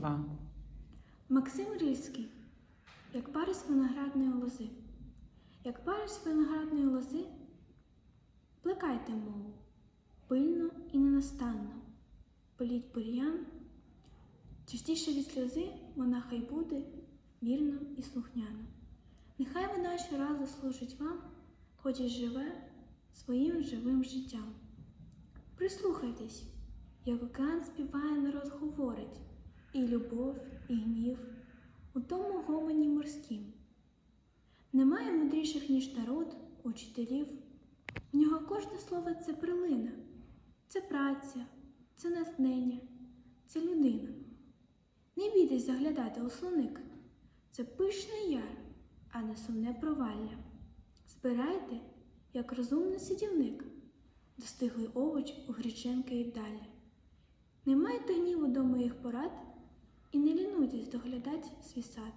Два. Максим Рильський, як парис виноградної лози. Як парис виноградної лози, плекайте мову, пильно і ненастанно, політь бур'ян, частіше від сльози вона хай буде вірно і слухняно. Нехай вона щоразу служить вам, хоч і живе своїм живим життям. Прислухайтесь, як океан співає, народ говорить, і любов, і гнів у тому гомоні морськім. Немає мудріших, ніж народ, учителів. В нього кожне слово це прилина, це праця, це натхнення, це людина. Не бійтесь заглядати у слоник, це пишний яр, а не сумне провалля. Збирайте, як розумний сидівник, достиглий овоч у греченки і далі. Не майте гніву до моїх порад і не лінуйтесь доглядать свій сад.